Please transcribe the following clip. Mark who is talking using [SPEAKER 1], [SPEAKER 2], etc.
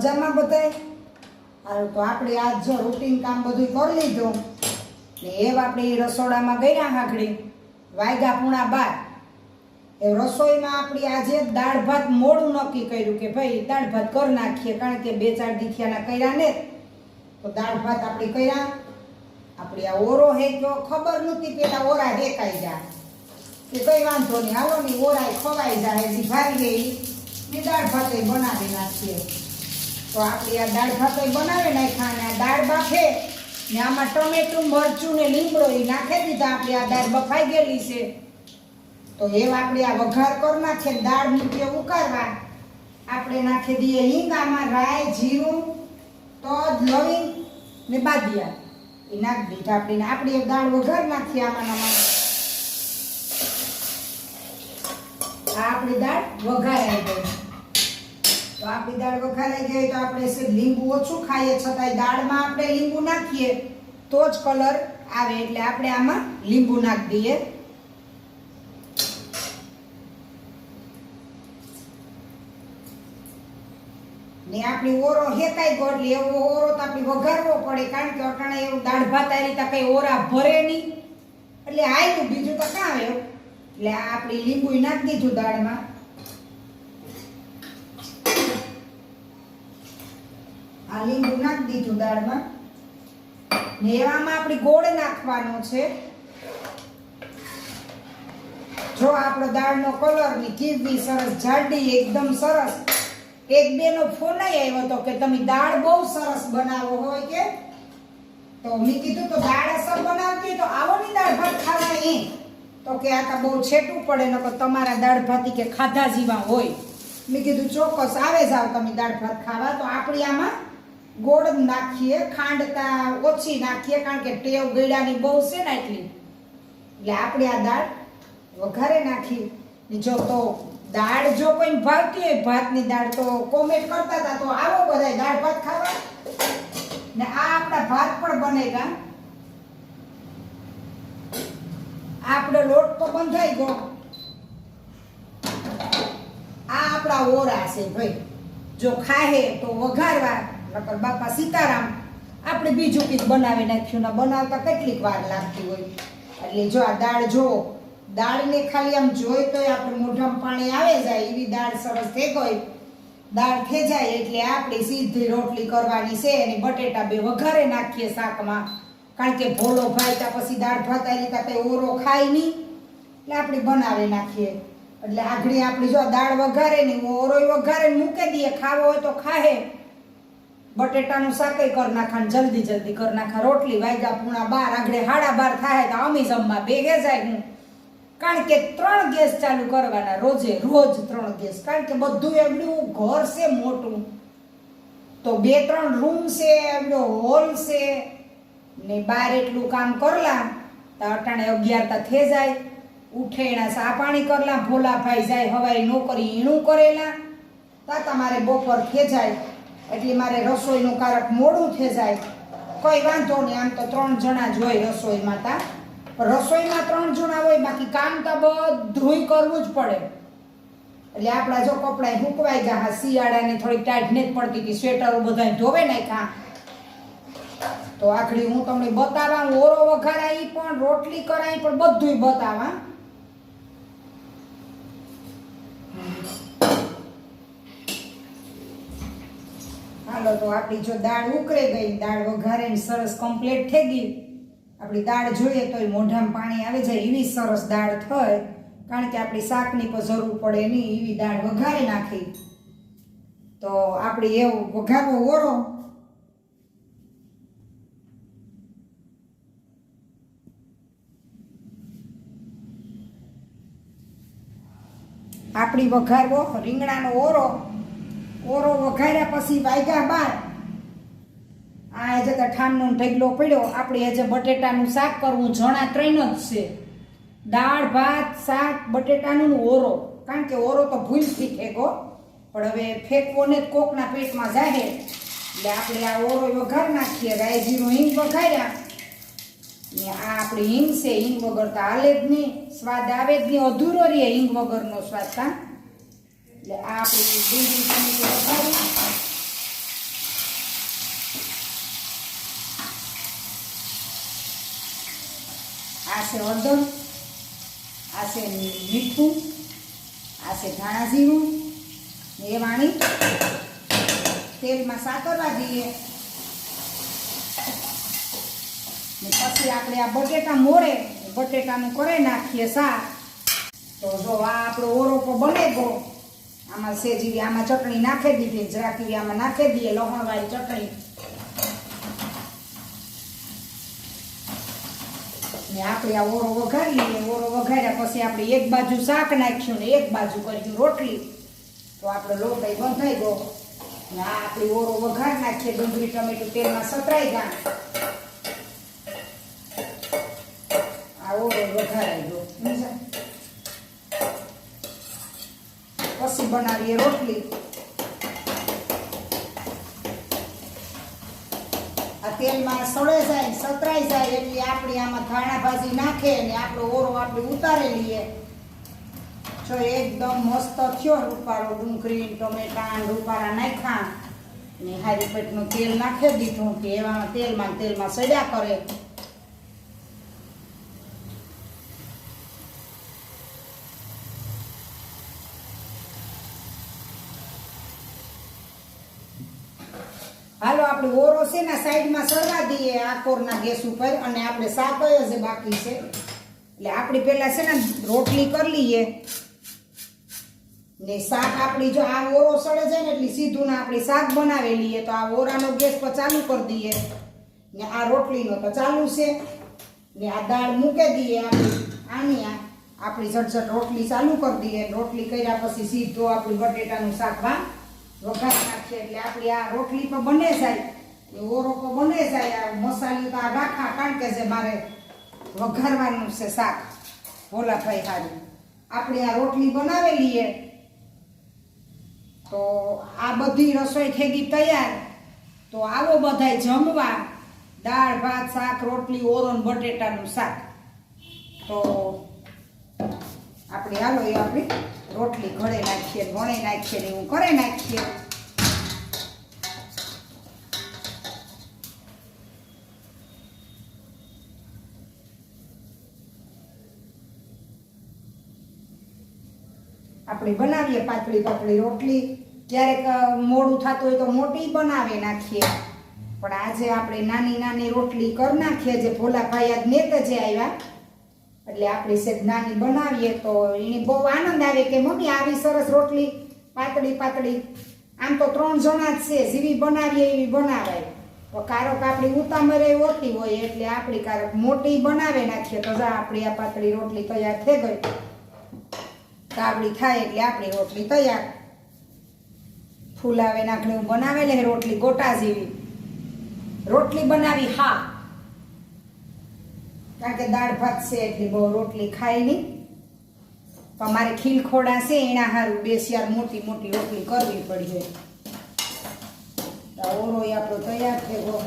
[SPEAKER 1] મજામાં બધાય? હાલ, તો આપણે આજ જો રૂટીન કામ બધું કરી લીધું. ને એવ આપણે એ રસોડામાં ગયા હાકડી. વાયગા પૂણા બાર. એ રસોઈમાં આપણી આજે દાળ ભાત મોડું નક્કી કર્યું કે ભાઈ દાળ ભાત કરી નાખીએ, કારણ કે બે ચાર દીથિયાના કર્યા ને. તો દાળ ભાત આપણે કર્યા. આપણે આ ઓરો હે તો ખબર નહોતી, પેલા ઓરા હેકાઈ જાય કે કઈ વાંધો નહીં, હાલો ની ઓરાય ખવાઈ જાય, હજી ભાઈ ગઈ ને દાળ ભાત બનાવી નાખીએ. તો આપણી આ દાળ ભાતે બનાવી નાખ્યા અને આ દાળ બાફે. ને આમાં ટમેટું, મરચું ને લીમડો એ નાખી દીધા. આપણી આ દાળ બફાઈ ગયેલી છે. તો એવા આપણે આ વઘાર કરી નાખીએ દાળ મૂકીએ ઉકાળવા. આપણે નાખી દઈએ હિંગ, આમાં રાય જીરું, તજ, લવિંગ ને બાદિયા. એ નાખી દીધા. આપણે આપણી દાળ વઘાર નાખીએ આમાં આ આપણી દાળ વઘારાઈ ગઈ. તો આપણી દાળ વઘારાઈ ગઈ તો આપણે લીંબુ ઓછું ખાઈએ, છતાંય દાળમાં આપણે લીંબુ નાખીએ. તો જ કલર આવે એટલે આપણે આમાં લીંબુ નાખી દઈએ. ને આપણી ઓરો હેકાઈ ગયો એટલે એવો ઓરો તો આપણે વઘારવો પડે, કારણ કે અટાણે એવું દાળ ભાત આવી રીતે કઈ ઓરા ભરે નહીં. એટલે આવ્યું બીજું તો કાં આવે. એટલે આપણી લીંબુ નાખી દીધું દાળમાં. આ લીંબુ નાખી દીધું દાળમાં ને એવામાં આપણી ગોળ નાખવાનો છે. જો આપણો દાળનો કલરની કીવી સરસ જાડી, એકદમ સરસ. એક બેનો ફોન આવ્યો હતો કે તમે દાળ બહુ સરસ બનાવો, હોય કે? તો મેં કીધું, તો દાળ અસર બનાવતી તો આવો ની દાળ ભાત ખાવા એ. તો કે આ તો બહુ છેટું પડે, નકર તમારા દાળ ભાતી કે ખાધા જેવા હોય. મેં કીધું, ચોક્કસ, આવે જાવ તમે દાળ ભાત ખાવા. તો આપણી આમાં ગોળ નાખીએ, ખાંડતા ઓછી નાખીએ, કારણ કે ટેવ ગળ્યાની બહુ છે ને એટલી એટલે આપણે આ દાળ વઘારે નાખી જો તો દાળ જો કોઈ ભાવતી હોય, ભાતની દાળ તો કોમેન્ટ કરતા હતા, તો આવો બધા દાળ ભાત ખાવા. ને આ આપણા ભાત પણ બનેગા. આપણો લોટ તો બંધાઈ ગયો. આ આપણા ઓરા છે ભાઈ. જો ખાહે તો વઘારવા. નકર બાપા સીતારામ આપણે બીજું કંઈક બનાવી નાખ્યું ને બનાવતા કેટલીક વાર લાગતી હોય. એટલે જો આ દાળ જો, દાળને ખાલી આમ જોઈ તોય આપણે મોઢામાં પાણી આવે જાય, એવી દાળ સરસ થઈ ગઈ દાળ થઈ જાય એટલે આપણે સીધી રોટલી કરવાની છે અને બટેટા બે વઘારે નાખીએ શાકમાં. કારણ કે ભોળો ભાઈ ત્યાં પછી દાળ ભાત આવી રીતે કંઈ ઓરો ખાય નહીં. એટલે આપણે બનાવી નાખીએ. એટલે આગળી આપણી જો દાળ વઘારે નહીં ઓરોય વઘારે મૂકી દઈએ, ખાવો હોય તો ખાહે. બટેટાનું શાકય કરી નાખા જલ્દી જલ્દી કરી નાખા રોટલી વાગ્યા પૂણા બાર આગળ હાડા બાર થાય તો અમી જમવા ભેગે જાય હું. કારણ કે ત્રણ ગેસ ચાલુ કરવાના રોજે, રોજ ત્રણ ગેસ. કારણ કે બધું એવડું ઘર છે મોટું. તો બે, ત્રણ રૂમ છે એવડો હોલ છે. ને બાર એટલું કામ કરલા, તો અટાણે અગિયાર તા થઈ જાય. ઉઠે સા પાણી કરલા, ભોલાભાઈ જાય હવાઈ નોકરી ઈણું કરેલા. તા તમારે બપોર થઈ જાય. એટલે મારે રસોઈનું કારક મોડું થઈ જાય. કોઈ વાંધો નહીં, આમ તો ત્રણ જણા જ હોય રસોઈમાં તા રસોઈમાં ત્રણ જણા હોય, બાકી કામ તો બધુંય કરવું જ પડે. એટલે આપણા જો કપડાં હુકવાઈ ગયા, હા, શિયાળાની થોડીક ટાઈટ નહીં પડતી હતી, સ્વેટરો બધા ધોવે નાખ્યા. તો આખડી હું તમને બતાવા ઓરો વઘારાય પણ, રોટલી કરાય પણ બધુંય બતાવા. હાલો, તો આપણી જો દાળ ઉકરે ગઈ, દાળ વઘારે સરસ કમ્પ્લીટ થઈ ગઈ. આપણી દાળ જોઈએ તો મોઢામાં પાણી આવે જાય, એવી સરસ દાળ થાય કારણ કે આપણી શાકની પણ જરૂર પડે નહીં એવી દાળ વઘારી નાખી. તો આપણી એવું વઘારવો ઓરો આપણી વઘારવો રીંગણાનો ઓરો ઓરો વઘાર્યા પછી વાગ્યા બાર. આ હજે તો ઠામનો ઢગલો પડ્યો, આપણે હજે બટેટાનું શાક કરવું જણા ત્રણ જ છે. દાળ, ભાત, શાક, બટેટાનું ઓરો. કારણ કે ઓરો તો ભૂલથી ફેંકો પણ હવે ફેંકવો ને જ કોકના પેટમાં જાહે. એટલે આપણે આ ઓરો વઘાર નાખીએ જીરું હિંગ વઘાર્યા. ને આ આપણી હિંગ છે, હિંગ વગર તો હાલે જ નહીં. સ્વાદ આવે જ નહીં, અધૂરો રહે હિંગ વગરનો સ્વાદ, કા? એટલે આ આપણી ડુંગળી ટમેટું વઘારી હળદર આ મીઠું, આ છે ધાણા જીરું એ વાણી. તેલમાં સાતરવા દઈએ પછી આપણે આ બટેટા મોરે, બટેટાનું કરે નાખીએ શાક. તો જો આ આપણો ઓરોપો બને ગયો. આમાં સેજી આમાં ચટણી નાખી દીધી જરાકી આમાં નાખી દઈએ લસણવાળી ચટણી. ને આપણે આ ઓરો વઘારી લઈએ ઓરો વઘાર્યા પછી આપણે એક બાજુ શાક નાખ્યું ને એક બાજુ કર્યું રોટલી. તો આપણો લોટ એ બંધાઈ ગયો. ને આ આપણે ઓરો વઘાર નાખીએ, ડુંગળી, ટમેટું તેલમાં સતરાઈ ગયા આ ઓરો વઘારાઈ ગયો. પછી બનાવીએ રોટલી. આ તેલમાં સળે જાય સતરાઈ જાય એટલે આપણે આમાં ધાણા ભાજી નાખે ને આપણો ઓરો આપણે ઉતારી લઈએ. જો એકદમ મસ્ત થયો રૂપારો ડુંગળી, ટમેટા રૂપારા નાખ્યા. ને હારી પેટનું તેલ નાખી દીધું કે એવા તેલમાં તેલમાં સડ્યા કરે. હાલો, આપણે ઓરો છે ને, સાઈડમાં સળવા દઈએ આકોરના ગેસ ઉપર અને આપણે શાક જ બાકી છે. એટલે આપણી પહેલાં છે ને, રોટલી કરી લઈએ. ને શાક આપણી જો આ ઓરો સળે જાય ને, એટલે સીધું ને આપણી શાક બનાવી લઈએ. તો આ ઓરાનો ગેસ પર ચાલુ કરી દઈએ. ને આ રોટલીનો તો ચાલુ છે. ને આ દાળ મૂકી દઈએ આપણી. આની આ આપણી ઝટઝટ રોટલી ચાલુ કરી દઈએ. રોટલી કર્યા પછી સીધો આપણી બટેટાનું શાક વા વઘાર નાખીએ એટલે આપણી આ રોટલી પણ બને જાય. એ ઓરો પણ બને જાય, આ મસાલી તો આ રાખા, કારણ કે જે મારે વઘારવાનું છે શાક. ભોલાભાઈ હારી. આપણે આ રોટલી બનાવેલી છે. તો આ બધી રસોઈ ગઈ તૈયાર. તો આવો બધાય જમવા. દાળ, ભાત, શાક, રોટલી ઓરોન બટેટાનું શાક. તો આપણે હાલો એ આપણી રોટલી ઘડે નાખીએ વણે નાખીએ ને એવું કરે નાખીએ. આપણે બનાવીએ પાતળી પાતળી રોટલી. ક્યારેક મોડું થતું હોય તો મોટી બનાવી નાખીએ. પણ આજે આપણે નાની નાની રોટલી કરી નાખીએ જે ભોલાભાઈ આજ નેત જે આવ્યા. એટલે આપણે સેજ નાની બનાવીએ તો એને બહુ આનંદ આવે કે મમ્મી, આવી સરસ રોટલી, પાતળી પાતળી. આમ તો ત્રણ જણા જ છે, જેવી બનાવીએ એવી બનાવાય. તો કારક આપણી ઉતામરે ઓછી હોય એટલે આપણી કારક મોટી બનાવી નાખીએ તો જા, આપણી આ પાતળી રોટલી તૈયાર થઈ ગઈ. કાબડી ખાય એટલે આપણી રોટલી તૈયાર. ફૂલાવે નાખણી બનાવેલી રોટલી ગોટા જેવી. રોટલી બનાવી હા. કારણ કે દાળ ભાત છે એટલે બહુ રોટલી ખાય નહીં. પણ અમારે ખીલખોડા છે, એના સારું બે શિયાર મોટી મોટી રોટલી કરવી પડી હોય. ઓરો આપણો તૈયાર થયો.